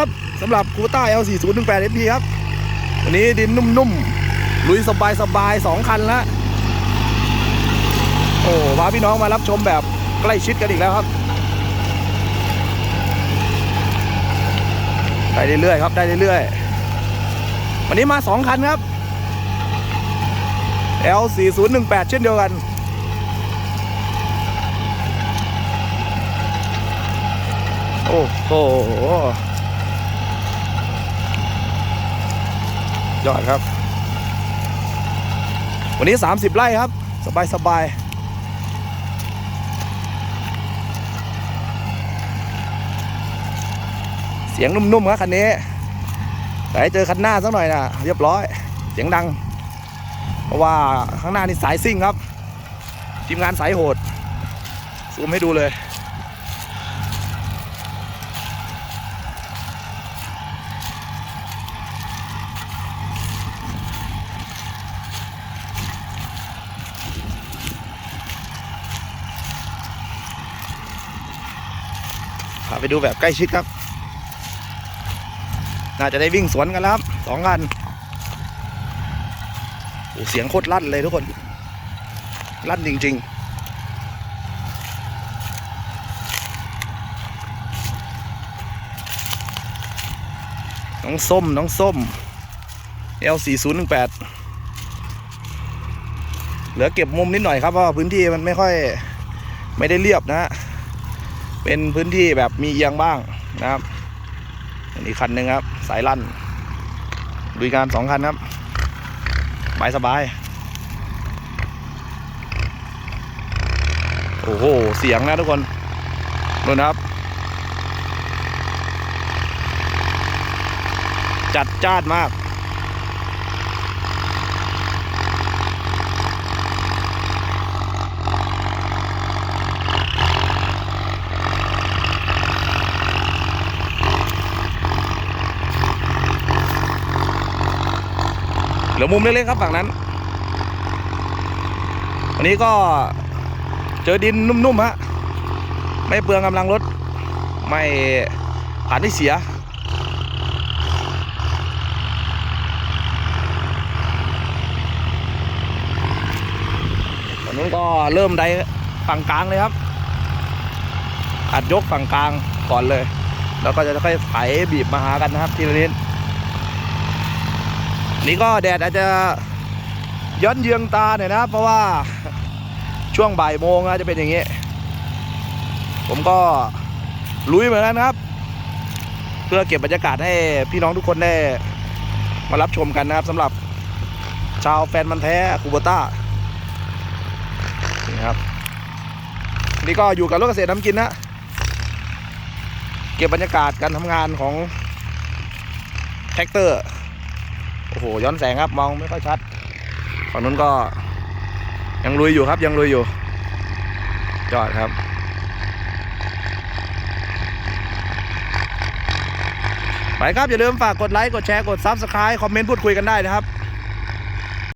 ครับสำหรับคูต้า L4018 SP ครับ วันนี้ดินนุ่มๆ ลุยสบายๆสองคันละโอ้พาพี่น้องมารับชมแบบใกล้ชิดกันอีกแล้วครับ ได้เรื่อยๆครับ ได้เรื่อยๆ วันนี้มาสองคันครับ L4018 เช่นเดียวกันโอ้โห ยอดครับ วันนี้ 30 ไร่ครับ สบายสบายเสียงนุ่มๆครับคันนี้ แต่ให้เจอคันหน้าสักหน่อยนะเรียบร้อย เสียงดัง เพราะว่าข้างหน้านี่สายซิ่งครับ ทีมงานสายโหด ซูมให้ดูเลย พาไปดูแบบใกล้ชิดครับ น่าจะได้วิ่งสวนกันแล้วครับสองคันโอ้เสียงโคตรลั่นเลยทุกคน ลั่นจริง ๆน้องส้ม น้องส้ม L4018 เหลือเก็บมุมนิดหน่อยครับ เพราะพื้นที่มันไม่ค่อยไม่ได้เรียบนะฮะ เป็นพื้นที่แบบมีเอียงบ้างนะครับอันนี้คันหนึ่งครับ สายลั่นดุยการสองคันครับบายสบาย โอ้โห เสียงนะทุกคนดูนะครับ จัดจ้านมาก ลือมุมเล็กๆครับฝั่งนั้น วันนี้ก็เจอดินนุ่มๆฮะไม่เปลืองกำลังรถ ไม่ผ่านที่เสียตอนนู้นก็เริ่มได้ฝั่งกลางเลยครับอัดยกฝั่งกลางก่อนเลย แล้วก็จะค่อยไถบีบมาหากันนะครับทีละนิด นี่ก็แดดอาจจะย้อนเยืองตาหน่อยนะ เพราะว่าช่วงบ่ายโมงนะจะเป็นอย่างนี้ ผมก็ลุยเหมือนกันครับ เพื่อเก็บบรรยากาศให้พี่น้องทุกคนได้มารับชมกันนะครับสำหรับชาวแฟนมันแท้คูโบต้านี่ครับนี่ก็อยู่กับรถเกษตรน้ำกินนะเก็บบรรยากาศการทำงานของแท็กเตอร์ โอ้โหย้อนแสงครับมองไม่ค่อยชัดฝั่งนู้นก็ ยังลุยอยู่ครับยังลุยอยู่ยอดครับไปครับ อย่าลืมฝากกดไลค์ กดแชร์ กด Subscribe คอมเมนต์พูดคุยกันได้นะครับ